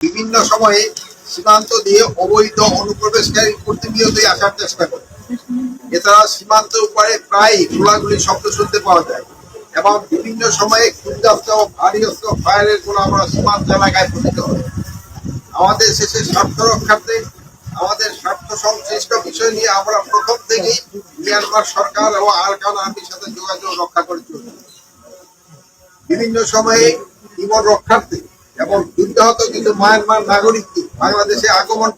বিভিন্ন সময়ে সীমান্ত দিয়ে অবৈধ অনুপ্রবেশকারী প্রতিনিয়তই আসার চেষ্টা করে। এছাড়া সীমান্ত উপরে প্রায় গোলাগুলি শব্দ শুনতে পাওয়া যায় এবং বিভিন্ন সময়ে ক্ষুদ্রাস্ত্র ভারী অস্ত্র ফায়ারের কোনো আমরা সীমান্ত এলাকায় পতিত হয় আমাদের শেষে স্বার্থ রক্ষার্থে আমাদের স্বার্থ সংশ্লিষ্ট বিষয় নিয়ে আমরা প্রথম থেকেই মিয়ানমার সরকার এবং আরকান আর্মির সাথে যোগাযোগ রক্ষা করে চলছি। বিভিন্ন সময়ে জীবন রক্ষার্থে যুদ্ধাহত কিছু মায়ানমার নাগরিককে বাংলাদেশে আগমন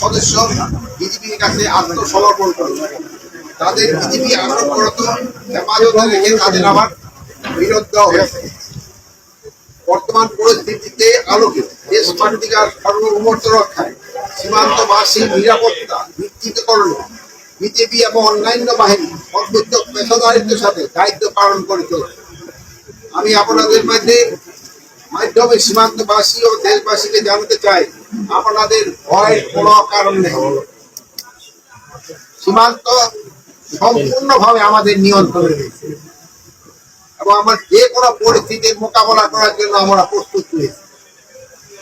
সদস্য কাছে আত্মসমর্পণ করে। তাদের বিরোধ দেওয়া বর্তমান পরিস্থিতিতে আলোকে দেশ মাতৃকার সার্বভৌমত্ব রক্ষায় সীমান্তবাসী নিরাপত্তা, নিশ্চিতকরণে, বিজেপি এবং অন্যান্য বাহিনী সর্বোচ্চ পেশাদারিত্বের সাথে দায়িত্ব পালন করে আমি আপনাদের মধ্যে মাধ্যমে সীমান্তবাসী ও দেশবাসীকে জানাতে চাই, আপনাদের ভয়ের কোনো কারণ নেই। সীমান্ত সম্পূর্ণভাবে আমাদের নিয়ন্ত্রণে রয়েছে। এবং আমার যে কোনো পরিস্থিতির মোকাবেলা করার জন্য আমরা প্রস্তুত রয়েছি।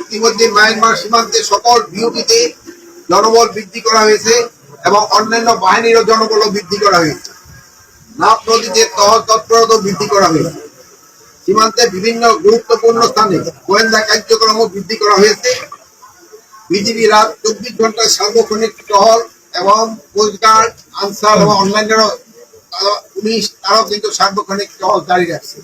ইতিমধ্যে মায়ানমার সীমান্তে সকল বিউটিতে জনবল বৃদ্ধি করা হয়েছে এবং অন্যান্য বাহিনীরও জনবল বৃদ্ধি করা হয়েছে। নাপ নদীতে তহল তৎপরতা বৃদ্ধি করা হয়েছে। সীমান্তে বিভিন্ন গুরুত্বপূর্ণ স্থানে গোয়েন্দা কার্যক্রমও বৃদ্ধি করা হয়েছে। বিজিবি রাত চব্বিশ ঘণ্টা সার্বক্ষণিক টহল এবং কোস্টগার্ড আনসার এবং অন্যান্য পুলিশ তারাও কিন্তু সার্বক্ষণিক টহল জারি রাখছে।